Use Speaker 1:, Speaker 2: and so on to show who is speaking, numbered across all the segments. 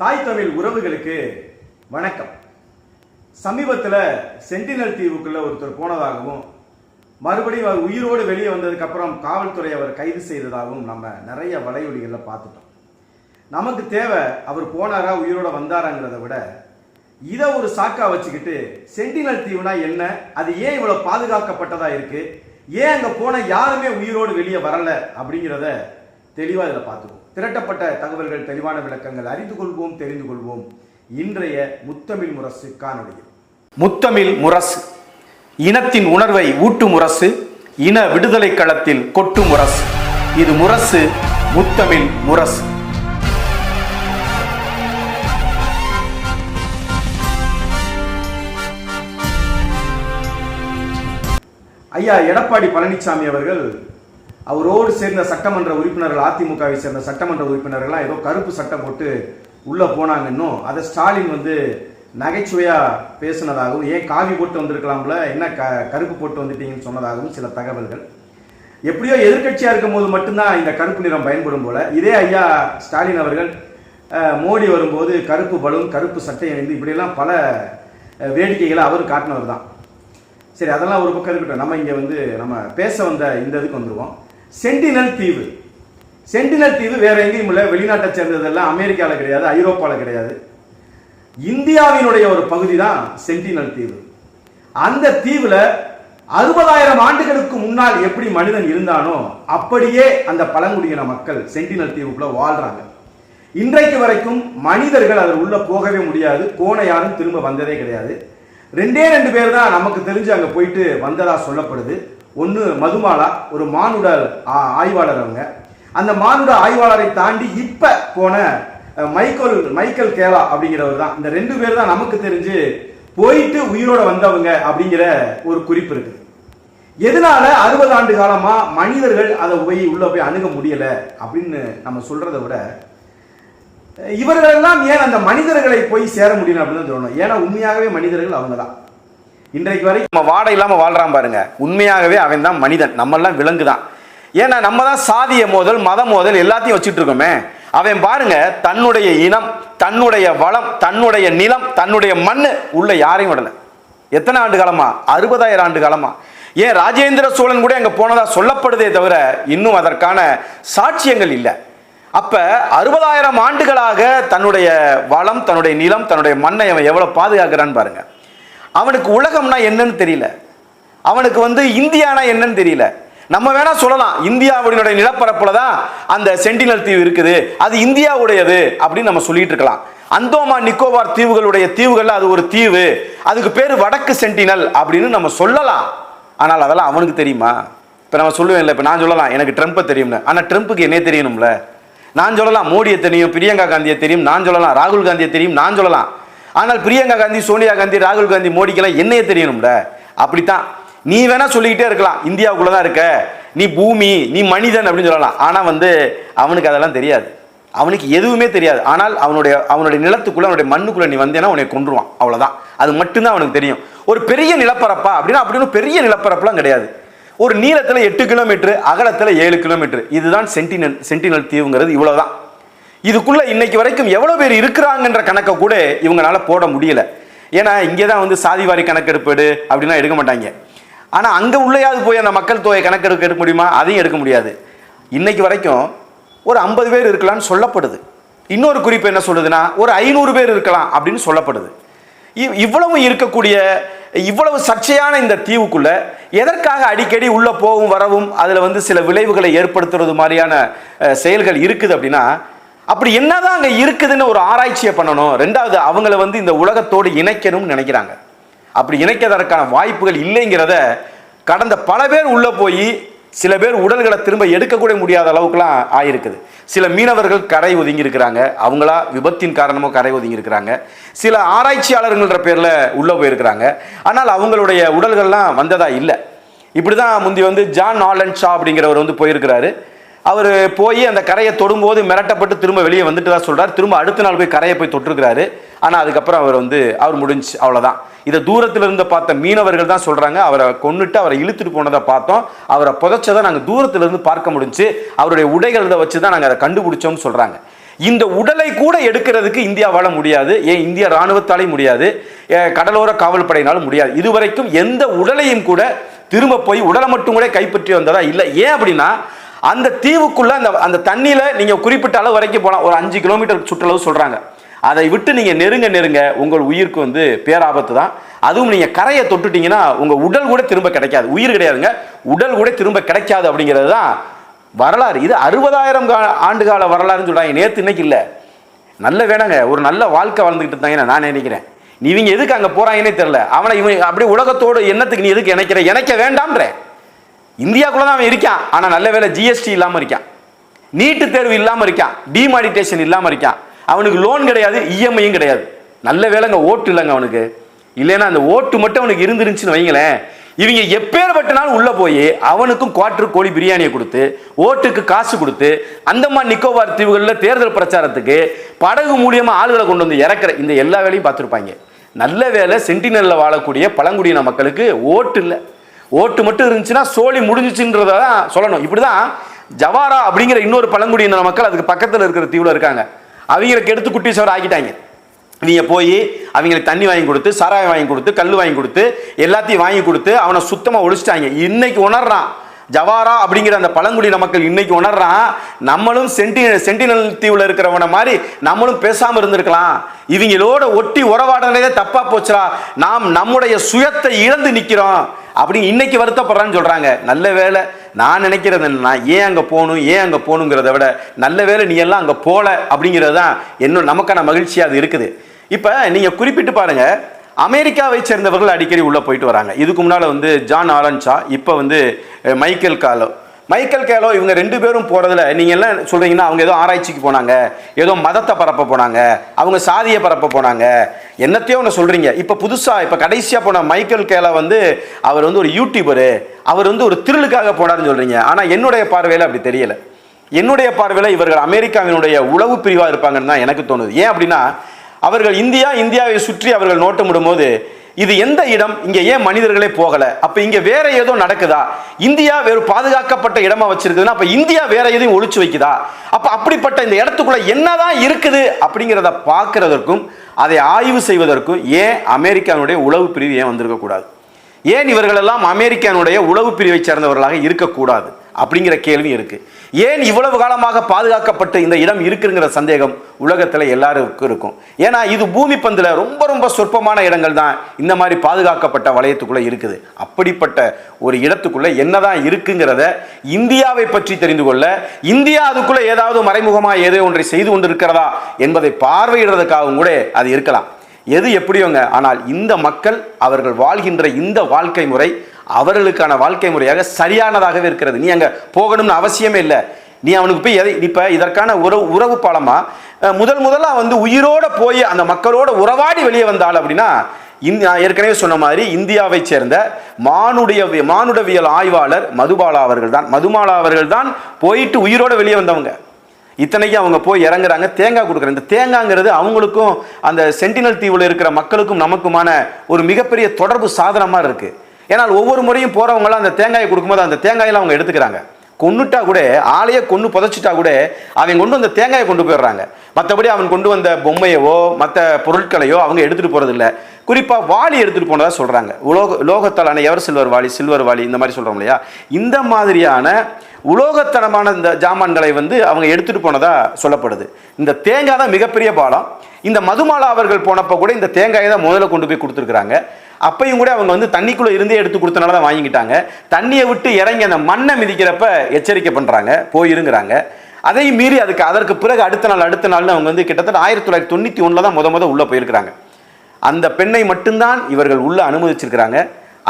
Speaker 1: தாய் தமிழ் உறவுகளுக்கு வணக்கம். சமீபத்தில் சென்டினல் தீவுக்குள்ள ஒருத்தர் போனதாகவும் மறுபடியும் அவர் உயிரோடு வெளியே வந்ததுக்கு அப்புறம் காவல்துறை அவர் கைது செய்ததாகவும் நம்ம நிறைய வலையொலிகளில் பார்த்துட்டோம். நமக்கு தேவை அவர் போனாரா உயிரோட வந்தாராங்கிறத விட இதை ஒரு சாக்கா வச்சுக்கிட்டு சென்டினல் தீவுனா என்ன அது ஏன் இவ்வளோ பாதுகாக்கப்பட்டதாக இருக்குது ஏன் அங்கே போன யாருமே உயிரோடு வெளியே வரலை அப்படிங்கிறத தெளிவா இதில் பார்த்துக்குவோம் திரட்டப்பட்ட தகவல்கள் தெளிவான விளக்கங்கள் அறிந்து கொள்வோம் தெரிந்து கொள்வோம். இன்றைய முத்தமிழ் முரசு காணொளியில். முத்தமிழ் முரசு. இனத்தின் உணர்வை ஊட்டு முரசு. இன விடுதலை களத்தில் கொட்டு முரசு. இது முரசு முத்தமிழ் முரசு. ஐயா எடப்பாடி பழனிசாமி அவர்கள் அவரோடு சேர்ந்த சட்டமன்ற உறுப்பினர்கள் அதிமுகவை சேர்ந்த சட்டமன்ற உறுப்பினர்கள்லாம் ஏதோ கருப்பு சட்டம் போட்டு உள்ளே போனாங்கன்னும் அதை ஸ்டாலின் வந்து நகைச்சுவையாக பேசினதாகவும் ஏன் காவி போட்டு வந்திருக்கலாம்ல என்ன க கருப்பு போட்டு வந்துட்டீங்கன்னு சொன்னதாகவும் சில தகவல்கள். எப்படியோ எதிர்கட்சியாக இருக்கும் போது மட்டும்தான் இந்த கருப்பு நிறம் பயன்படும் போல. இதே ஐயா ஸ்டாலின் அவர்கள் மோடி வரும்போது கருப்பு பலூன் கருப்பு சட்டை அணிந்து இப்படியெல்லாம் பல வேடிக்கைகளை அவர் காட்டினவர் தான். சரி அதெல்லாம் ஒரு பக்கம் இருக்கட்டும். நம்ம இங்கே வந்து நம்ம பேச வந்த இந்த இதுக்கு வந்துருவோம். சென்டினல் தீவு சென்டினல் தீவு வேற எங்கேயும் இல்லை. வெளிநாட்டை சேர்ந்ததெல்லாம் அமெரிக்காவில் கிடையாது ஐரோப்பாவில் கிடையாது. இந்தியாவினுடைய ஒரு பகுதி தான் சென்டினல் தீவு அந்த தீவுல அறுபதாயிரம் ஆண்டுகளுக்கு முன்னால் எப்படி மனிதன் இருந்தானோ அப்படியே அந்த பழங்குடியின மக்கள் சென்டினல் தீவுக்குள்ள வாழ்றாங்க. இன்றைக்கு வரைக்கும் மனிதர்கள் அதில் உள்ள போகவே முடியாது. போன யாரும் திரும்ப வந்ததே கிடையாது. ரெண்டே ரெண்டு பேர் தான் நமக்கு தெரிஞ்சு அங்கே போயிட்டு வந்ததா சொல்லப்படுது. ஒன்று மதுமாலா ஒரு மானுடல் ஆய்வாளர் அவங்க. அந்த மானுட ஆய்வாளரை தாண்டி இப்போ போன மைக்கோல் மைக்கேல் மைக்கேல் கேலா அப்படிங்கிறவர் தான். இந்த ரெண்டு பேர் தான் நமக்கு தெரிஞ்சு போயிட்டு உயிரோட வந்தவங்க அப்படிங்கிற ஒரு குறிப்பு இருக்குது எதனால அறுபது ஆண்டு காலமா மனிதர்கள் அதை போய் உள்ள போய் அணுக முடியல அப்படின்னு நம்ம சொல்றதை விட இவர்கள் எல்லாம் ஏன் அந்த மனிதர்களை போய் சேர முடியல அப்படின்னு தோணும். சொல்லணும் ஏன்னா உண்மையாகவே மனிதர்கள் அவங்க தான் இன்றைக்கு வரைக்கும் நம்ம வாடை இல்லாமல் வாழ்கிறான் பாருங்க. உண்மையாகவே அவன் தான் மனிதன். நம்மெல்லாம் விலங்கு தான் ஏன்னா நம்ம தான் சாதிய மோதல் மத மோதல் எல்லாத்தையும் வச்சுட்டு இருக்கோமே அவன் பாருங்க தன்னுடைய இனம் தன்னுடைய வளம் தன்னுடைய நிலம் தன்னுடைய மண்ணு உள்ள யாரையும் விடல. எத்தனை ஆண்டு காலமா? அறுபதாயிரம் ஆண்டு காலமா? ஏன் ராஜேந்திர சோழன் கூட அங்கே போனதா சொல்லப்படுதே தவிர இன்னும் அதற்கான சாட்சியங்கள் இல்லை. அப்ப அறுபதாயிரம் ஆண்டுகளாக தன்னுடைய வளம் தன்னுடைய நிலம் தன்னுடைய மண்ணை அவன் எவ்வளவு பாதுகாக்கிறான்னு பாருங்க. அவனுக்கு உலகம்னா என்னன்னு தெரியல. அவனுக்கு வந்து இந்தியானா என்னன்னு தெரியல. நம்ம வேணா சொல்லலாம் இந்தியாவுடைய நிலப்பரப்புல தான் அந்த சென்டினல் தீவு இருக்குது. அது இந்தியாவுடையது அப்படின்னு நம்ம சொல்லிட்டு இருக்கலாம். அந்தோமா நிக்கோபார் தீவுகளுடைய தீவுகள்ல அது ஒரு தீவு. அதுக்கு பேர் வடக்கு சென்டினல் அப்படின்னு நம்ம சொல்லலாம். ஆனால் அதெல்லாம் அவனுக்கு தெரியுமா? இப்போ நம்ம சொல்லுவேன் இல்லை இப்போ நான் சொல்லலாம். எனக்கு ட்ரம்ப்பை தெரியும்ல. ஆனால் ட்ரம்ப்புக்கு என்ன தெரியணும்ல. நான் சொல்லலாம் மோடியை தெரியும் பிரியங்கா காந்தியை தெரியும் நான் சொல்லலாம் ராகுல் காந்தியை தெரியும் நான் சொல்லலாம். ஆனால் பிரியங்கா காந்தி சோனியா காந்தி ராகுல் காந்தி மோடிக்கெல்லாம் என்னையே தெரியணும்ல? அப்படித்தான். நீ வேணா சொல்லிக்கிட்டே இருக்கலாம். இந்தியாவுக்குள்ள தான் இருக்க. நீ பூமி நீ மனிதன் அப்படின்னு சொல்லலாம். ஆனால் வந்து அவனுக்கு அதெல்லாம் தெரியாது. அவனுக்கு எதுவுமே தெரியாது. ஆனால் அவனுடைய அவனுடைய நிலத்துக்குள்ள அவனுடைய மண்ணுக்குள்ள நீ வந்தேன்னா உன்னை கொன்றுவான். அவ்வளவுதான். அது மட்டும்தான் அவனுக்கு தெரியும். ஒரு பெரிய நிலப்பரப்பா அப்படின்னா அப்படின்னு பெரிய நிலப்பரப்புலாம் கிடையாது. ஒரு நீளத்தில் எட்டு கிலோமீட்டர் அகலத்தில் ஏழு கிலோமீட்டர் இதுதான் சென்டினல் சென்டினல் தீவுங்கிறது. இவ்வளவுதான். இதுக்குள்ள இன்னைக்கு வரைக்கும் எவ்வளவு பேர் இருக்கிறாங்கன்ற கணக்கை கூட இவங்களால போட முடியல. ஏன்னா இங்கே தான் வந்து சாதிவாரி கணக்கெடுப்பேடு அப்படிலாம் எடுக்க மாட்டாங்க. ஆனால் அங்கே உள்ளேயாவது போய் அந்த மக்கள் தொகை கணக்கெடுக்க எடுக்க முடியுமா? அதையும் எடுக்க முடியாது. இன்னைக்கு வரைக்கும் ஒரு ஐம்பது பேர் இருக்கலாம்னு சொல்லப்படுது. இன்னொரு குறிப்பு என்ன சொல்லுதுன்னா ஒரு ஐநூறு பேர் இருக்கலாம் அப்படின்னு சொல்லப்படுது. இவ்- இவ்வளவு இருக்கக்கூடிய இவ்வளவு சர்ச்சையான இந்த தீவுக்குள்ள எதற்காக அடிக்கடி உள்ள போகவும் வரவும் அதில் வந்து சில விளைவுகளை ஏற்படுத்துறது மாதிரியான செயல்கள் இருக்குது அப்படின்னா அப்படி என்னதான் அங்க இருக்குதுன்னு ஒரு ஆராய்ச்சியை பண்ணணும். ரெண்டாவது அவங்கள வந்து இந்த உலகத்தோடு இணைக்கணும்னு நினைக்கிறாங்க. அப்படி இணைக்கிறதற்கான வாய்ப்புகள் இல்லைங்கிறத கடந்த பல பேர் உள்ள போய் சில பேர் உடல்களை திரும்ப எடுக்கக்கூட முடியாத அளவுக்குலாம் ஆயிருக்குது. சில மீனவர்கள் கரை ஒதுங்கி இருக்கிறாங்க அவங்களா விபத்தின் காரணமாக கரை ஒதுங்கி இருக்கிறாங்க சில ஆராய்ச்சியாளர்கள்ன்ற பேரில் உள்ளே போயிருக்கிறாங்க. ஆனால் அவங்களுடைய உடல்கள்லாம் வந்ததா இல்லை. இப்படி தான் முந்தி வந்து ஜான் ஆலன் ஷா அப்படிங்கிறவர் வந்து போயிருக்கிறாரு. அவர் போய் அந்த கரையை தொடும்போது மிரட்டப்பட்டு திரும்ப வெளியே வந்துட்டு தான் சொல்கிறார் திரும்ப அடுத்த நாள் போய் கரையை போய் தொட்டிருக்கிறாரு. ஆனால் அதுக்கப்புறம் அவர் வந்து அவர் முடிஞ்சு அவ்வளோதான் இதை தூரத்தில் இருந்து பார்த்த மீனவர்கள் தான் சொல்கிறாங்க அவரை கொன்னுட்டு அவரை இழுத்துட்டு போனதை பார்த்தோம். அவரை புதைச்சதை நாங்கள் தூரத்தில் இருந்து பார்க்க முடிஞ்சு அவருடைய உடைகளை வச்சு தான் நாங்கள் அதை கண்டுபிடிச்சோம்னு சொல்கிறாங்க
Speaker 2: இந்த உடலை கூட எடுக்கிறதுக்கு இந்தியாவால முடியாது. ஏன் இந்திய ராணுவத்தாலே முடியாது. கடலோர காவல்படையினாலும் முடியாது. இதுவரைக்கும் எந்த உடலையும் கூட திரும்ப போய் உடலை மட்டும் கூட கைப்பற்றி வந்ததா இல்லை. ஏன் அப்படின்னா அந்த தீவுக்குள்ள அந்த அந்த தண்ணியில நீங்க குறிப்பிட்ட அளவு வரைக்கும் போகலாம் ஒரு அஞ்சு கிலோமீட்டர் சுற்றளவு சொல்றாங்க. அதை விட்டு நீங்க நெருங்க நெருங்க உங்கள் உயிருக்கு வந்து பேராபத்து தான். அதுவும் நீங்க கரையை தொட்டுட்டீங்கன்னா உங்க உடல் கூட திரும்ப கிடைக்காது. உயிர் கிடையாதுங்க. உடல் கூட திரும்ப கிடைக்காது அப்படிங்கிறது தான் வரலாறு. இது அறுபதாயிரம் ஆண்டு கால வரலாறுன்னு சொல்றாங்க. நேற்று இன்னைக்கு இல்லை. நல்ல வேணாங்க ஒரு நல்ல வாழ்க்கை வாழ்ந்துகிட்டு இருந்தாங்கன்னு நான் நினைக்கிறேன். நீ இவங்க எதுக்கு அங்கே போறாங்கன்னே தெரில அவனை இவன் அப்படியே உலகத்தோடு என்னத்துக்கு நீ எதுக்கு இணைக்கிற? இணைக்க வேண்டாம்ன்ற இந்தியாக்குள்ளே தான் அவன் இருக்கான். ஆனால் நல்ல வேலை ஜிஎஸ்டி இல்லாமல் இருக்கான். நீட்டு தேர்வு இல்லாமல் இருக்கான். டிமானிட்டேஷன் இல்லாமல் இருக்கான். அவனுக்கு லோன் கிடையாது இஎம்ஐயும் கிடையாது. நல்ல வேலைங்க ஓட்டு இல்லைங்க அவனுக்கு. இல்லைன்னா அந்த ஓட்டு மட்டும் அவனுக்கு இருந்துருந்துச்சுன்னு வைங்களேன். இவங்க எப்பேற்பட்ட நாள் போய் அவனுக்கும் குவார்டர் கோழி பிரியாணியை கொடுத்து ஓட்டுக்கு காசு கொடுத்து அந்தமான் நிக்கோபார் தீவுகளில் தேர்தல் பிரச்சாரத்துக்கு படகு மூலியமாக ஆளுகளை கொண்டு வந்து இறக்குற இந்த எல்லா வேலையும் பார்த்துருப்பாங்க. நல்ல வேலை சென்டினலில் வாழக்கூடிய பழங்குடியின மக்களுக்கு ஓட்டு இல்லை. ஓட்டு மட்டும் இருந்துச்சுன்னா சோழி முடிஞ்சிச்சுன்றத சொல்லணும் சொல்லணும். இப்படிதான் ஜவாரா அப்படிங்கிற இன்னொரு பழங்குடியின மக்கள் அதுக்கு பக்கத்தில் இருக்கிற தீவில் இருக்காங்க. அவங்களுக்கு எடுத்து குட்டி சவர் ஆக்கிட்டாங்க. நீங்கள் போய் அவங்களுக்கு தண்ணி வாங்கி கொடுத்து சாராயம் வாங்கி கொடுத்து கல் வாங்கி கொடுத்து எல்லாத்தையும் வாங்கி கொடுத்து அவனை சுத்தமாக ஒழிச்சிட்டாங்க. இன்னைக்கு உணர்றான். ஜவாரா அப்படிங்கிற அந்த பழங்குடியின மக்கள் இன்னைக்கு உணர்றான் நம்மளும் சென்டி சென்டினல் தீவுல இருக்கிறவன மாதிரி நம்மளும் பேசாம இருந்திருக்கலாம். இவங்களோட ஒட்டி உறவாடுறதே தப்பா போச்சுடா. நாம் நம்முடைய சுயத்தை இழந்து நிக்கிறோம் அப்படின்னு இன்னைக்கு வருத்தப்படுறான்னு சொல்றாங்க. நல்ல வேலை நான் நினைக்கிறது என்னன்னா ஏன் அங்கே போகணும்? ஏன் அங்கே போகணுங்கிறத விட நல்ல வேலை நீ எல்லாம் அங்கே போகல அப்படிங்கிறது தான் இன்னும் நமக்கான மகிழ்ச்சியாக அது இருக்குது. இப்போ நீங்கள் குறிப்பிட்டு பாருங்கள் அமெரிக்காவை சேர்ந்தவர்கள் அடிக்கடி உள்ளே போயிட்டு வராங்க. இதுக்கு முன்னால் வந்து ஜான் ஆலன்ஷா இப்போ வந்து மைக்கேல் காலோ. மைக்கேல் கேலோ இவங்க ரெண்டு பேரும் போகிறதுல நீங்கள் எல்லாம் சொல்கிறீங்கன்னா அவங்க ஏதோ ஆராய்ச்சிக்கு போனாங்க ஏதோ மதத்தை பரப்ப போனாங்க அவங்க சாதியை பரப்ப போனாங்க என்னத்தையோ ஒன்று சொல்கிறீங்க இப்போ புதுசாக இப்போ கடைசியாக போன மைக்கேல் கேலோ வந்து அவர் வந்து ஒரு யூடியூபரு அவர் வந்து ஒரு திருளுக்காக போனார்னு சொல்கிறீங்க ஆனால் என்னுடைய பார்வையில் அப்படி தெரியல. என்னுடைய பார்வையில் இவர்கள் அமெரிக்காவினுடைய உளவு பிரிவாக இருப்பாங்கன்னு தான் எனக்கு தோணுது. ஏன் அப்படின்னா அவர்கள் இந்தியா இந்தியாவை சுற்றி அவர்கள் நோட்டமிடும் போது இது எந்த இடம்? இங்கே ஏன் மனிதர்களே போகலை? அப்போ இங்கே வேற ஏதோ நடக்குதா? இந்தியா வேறு பாதுகாக்கப்பட்ட இடமா வச்சிருக்குதுன்னா அப்போ இந்தியா வேற எதையும் ஒழிச்சு வைக்குதா? அப்போ அப்படிப்பட்ட இந்த இடத்துக்குள்ள என்னதான் இருக்குது அப்படிங்கிறத பார்க்கறதற்கும் அதை ஆய்வு செய்வதற்கும் ஏன் அமெரிக்காவினுடைய உளவு பிரிவு ஏன் வந்திருக்கக்கூடாது? ஏன் இவர்களெல்லாம் அமெரிக்கானுடைய உளவு பிரிவை சேர்ந்தவர்களாக இருக்கக்கூடாது? அப்படிங்கிற கேள்வி இருக்கு. ஏன் இவ்வளவு காலமாக பாதுகாக்கப்பட்டு இந்த இடம் இருக்குங்கிற சந்தேகம் உலகத்தில் எல்லாருக்கும் இருக்கும். ஏன்னா இது பூமி பந்தில் ரொம்ப ரொம்ப சொற்பமான இடங்கள் தான் இந்த மாதிரி பாதுகாக்கப்பட்ட வளையத்துக்குள்ள இருக்குது. அப்படிப்பட்ட ஒரு இடத்துக்குள்ள என்னதான் இருக்குங்கிறத இந்தியாவை பற்றி தெரிந்து கொள்ள இந்தியா அதுக்குள்ள ஏதாவது மறைமுகமாக ஏதோ ஒன்றை செய்து கொண்டிருக்கிறதா என்பதை பார்வையிடுறதுக்காகவும் கூட அது இருக்கலாம். எது எப்படியோங்க? ஆனால் இந்த மக்கள் அவர்கள் வாழ்கின்ற இந்த வாழ்க்கை முறை அவர்களுக்கான வாழ்க்கை முறையாக சரியானதாகவே இருக்கிறது. நீ அங்கே போகணும்னு அவசியமே இல்லை. நீ அவனுக்கு போய் எதை இப்போ இதற்கான உறவு உறவு பாலமாக முதல் முதலாக வந்து உயிரோடு போய் அந்த மக்களோட உறவாடி வெளியே வந்தாள் அப்படின்னா இந்த ஏற்கனவே சொன்ன மாதிரி இந்தியாவை சேர்ந்த மானுடைய மானுடவியல் ஆய்வாளர் மதுபாலா அவர்கள் தான் மதுமாலா அவர்கள் தான் போயிட்டு உயிரோடு வெளியே வந்தவங்க. இத்தனைக்கு அவங்க போய் இறங்குறாங்க. தேங்காய் கொடுக்குறாங்க. இந்த தேங்காய்ங்கிறது அவங்களுக்கும் அந்த சென்டினல் தீவில் இருக்கிற மக்களுக்கும் நமக்குமான ஒரு மிகப்பெரிய தொடர்பு சாதனமாக இருக்குது ஏன்னால் ஒவ்வொரு முறையும் போறவங்களாம் அந்த தேங்காயை கொடுக்கும்போது அந்த தேங்காயெல்லாம் அவங்க எடுத்துக்கிறாங்க. கொன்னுட்டா கூட ஆளையே கொன்று புதைச்சிட்டா கூட அவன் கொண்டு வந்த தேங்காயை கொண்டு போயிடுறாங்க. மற்றபடி அவன் கொண்டு வந்த பொம்மையவோ மற்ற பொருட்களையோ அவங்க எடுத்துகிட்டு போகிறதில்ல குறிப்பாக வாலி வாளி போனதாக சொல்கிறாங்க உலோக உலோகத்தாலான எவர் சில்வர் வாளி சில்வர் வாளி இந்த மாதிரி சொல்கிறோம் இல்லையா? இந்த மாதிரியான உலோகத்தனமான இந்த ஜாமான்களை வந்து அவங்க எடுத்துகிட்டு போனதாக சொல்லப்படுது. இந்த தேங்காய் தான் மிகப்பெரிய பாலம். இந்த மதுமாலா அவர்கள் போனப்போ கூட இந்த தேங்காயை தான் முதல்ல கொண்டு போய் கொடுத்துருக்குறாங்க. அப்பையும் கூட அவங்க வந்து தண்ணிக்குள்ளே இருந்தே எடுத்து கொடுத்தனால தான் வாங்கிக்கிட்டாங்க. தண்ணியை விட்டு இறங்கி அந்த மண்ணை மிதிக்கிறப்ப எச்சரிக்கை பண்ணுறாங்க போயிருங்கிறாங்க. அதையும் மீறி அதுக்கு அதற்கு பிறகு அடுத்த நாள் அடுத்த நாள்னு அவங்க வந்து கிட்டத்தட்ட ஆயிரத்தி தொள்ளாயிரத்தி தொண்ணூற்றி ஒன்றில் தான் முத முத உள்ளே போயிருக்கிறாங்க. அந்த பெண்ணை மட்டும்தான் இவர்கள் உள்ள அனுமதிச்சிருக்கிறாங்க.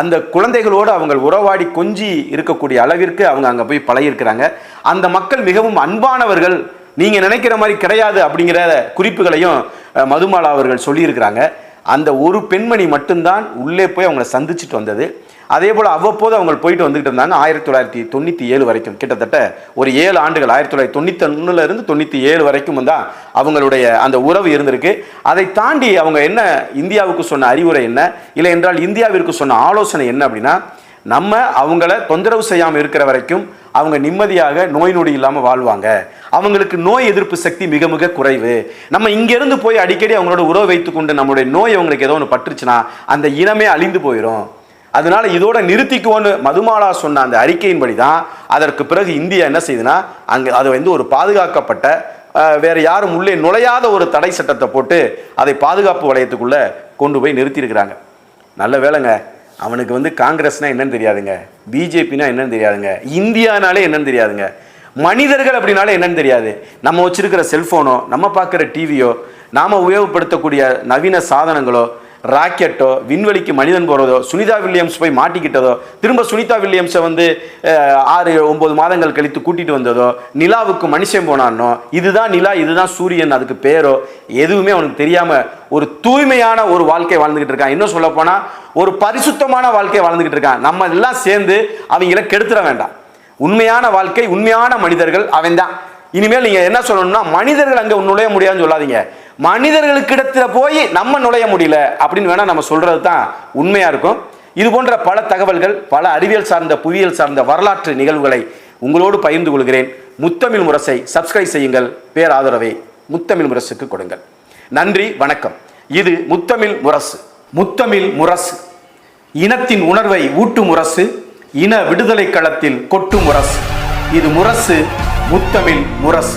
Speaker 2: அந்த குழந்தைகளோடு அவங்க உறவாடி கொஞ்சி இருக்கக்கூடிய அளவிற்கு அவங்க அங்கே போய் பழகியிருக்கிறாங்க. அந்த மக்கள் மிகவும் அன்பானவர்கள் நீங்கள் நினைக்கிற மாதிரி கிடையாது அப்படிங்கிற குறிப்புகளையும் மதுமாலா அவர்கள் சொல்லியிருக்கிறாங்க. அந்த ஒரு பெண்மணி மட்டும்தான் உள்ளே போய் அவங்கள சந்திச்சுட்டு வந்தது. அதே போல் அவ்வப்போது அவங்க போயிட்டு வந்துகிட்டு இருந்தாங்க. ஆயிரத்தி தொள்ளாயிரத்தி தொண்ணூற்றி ஏழு வரைக்கும். கிட்டத்தட்ட ஒரு ஏழு ஆண்டுகள் ஆயிரத்தி தொள்ளாயிரத்தி தொண்ணூற்றி இருந்து தொண்ணூற்றி ஏழு வரைக்கும் தான் அவங்களுடைய அந்த உறவு இருந்திருக்கு. அதை தாண்டி அவங்க என்ன இந்தியாவுக்கு சொன்ன அறிவுரை என்ன? இல்லை என்றால் இந்தியாவிற்கு சொன்ன ஆலோசனை என்ன அப்படின்னா நம்ம அவங்கள தொந்தரவு செய்யாமல் இருக்கிற வரைக்கும் அவங்க நிம்மதியாக நோய் நொடி இல்லாமல் வாழ்வாங்க. அவங்களுக்கு நோய் எதிர்ப்பு சக்தி மிக மிக குறைவு. நம்ம இங்கேருந்து போய் அடிக்கடி அவங்களோட உறவு வைத்துக்கொண்டு நம்மளுடைய நோய் அவங்களுக்கு ஏதோ ஒன்று பட்டுருச்சுன்னா அந்த இனமே அழிந்து போயிடும் அதனால இதோட நிறுத்திக்குவோன்னு மதுமாலா சொன்ன அந்த அறிக்கையின்படி தான் அதற்கு பிறகு இந்தியா என்ன செய்யுதுன்னா அங்கே அது வந்து ஒரு பாதுகாக்கப்பட்ட வேறு வேற யாரும் உள்ளே நுழையாத ஒரு தடை சட்டத்தை போட்டு அதை பாதுகாப்பு வளையத்துக்குள்ள கொண்டு போய் நிறுத்தியிருக்கிறாங்க. நல்ல வேலைங்க அவனுக்கு வந்து காங்கிரஸ்னா என்னன்னு தெரியாதுங்க பிஜேபினா என்னன்னு தெரியாதுங்க இந்தியானாலே என்னன்னு தெரியாதுங்க. மனிதர்கள் அப்படின்னாலே என்னன்னு தெரியாது. நம்ம வச்சிருக்கிற செல்போனோ நம்ம பார்க்குற டிவியோ நாம் உபயோகப்படுத்தக்கூடிய நவீன சாதனங்களோ ராக்கெட்டோ விண்வெளிக்கு மனிதன் போகிறதோ சுனிதா வில்லியம்ஸ் போய் மாட்டிக்கிட்டதோ திரும்ப சுனிதா வில்லியம்ஸை வந்து ஆறு ஒம்பது மாதங்கள் கழித்து கூட்டிகிட்டு வந்ததோ நிலாவுக்கு மனுஷன் போனானோ இதுதான் நிலா இதுதான் சூரியன் அதுக்கு பேரோ எதுவுமே அவனுக்கு தெரியாமல் ஒரு தூய்மையான ஒரு வாழ்க்கை வாழ்ந்துகிட்டு இருக்கான். இன்னும் சொல்லப்போனால் ஒரு பரிசுத்தமான வாழ்க்கை வாழ்ந்துக்கிட்டு இருக்கான். நம்ம எல்லாம் சேர்ந்து அவங்கள கெடுத்துட வேண்டாம். உண்மையான வாழ்க்கை உண்மையான மனிதர்கள் அவன் தான் இனிமேல் நீங்க என்ன சொல்லணும்னா மனிதர்கள் அங்க நுழைய முடியாதுன்னு சொல்லாதீங்க. மனிதர்களுக்கு இடத்துல போய் நம்ம நுழைய முடியல அப்படின்னு வேணா நம்ம சொல்றது தான் உண்மையா இருக்கும். இது போன்ற பல தகவல்கள் பல அறிவியல் சார்ந்த புவியியல் சார்ந்த வரலாற்று நிகழ்வுகளை உங்களோடு பகிர்ந்து கொள்கிறேன். முத்தமிழ் முரசை சப்ஸ்கிரைப் செய்யுங்கள். பேராதரவை முத்தமிழ் முரசுக்கு கொடுங்கள். நன்றி வணக்கம். இது முத்தமிழ் முரசு. முத்தமிழ் முரசு. இனத்தின் உணர்வை ஊட்டும் முரசு. இன விடுதலை களத்தில் கொட்டும் முரசு. இது முரசு முத்தமிழ் முரசு.